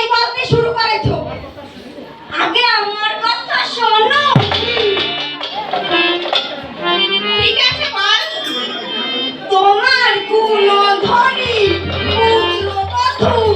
এই বলতে শুরু করেছ? আগে আমার কথা শোনো। ঠিক আছে, বল। তোমার গুণ ধরি পুত্র বধূ।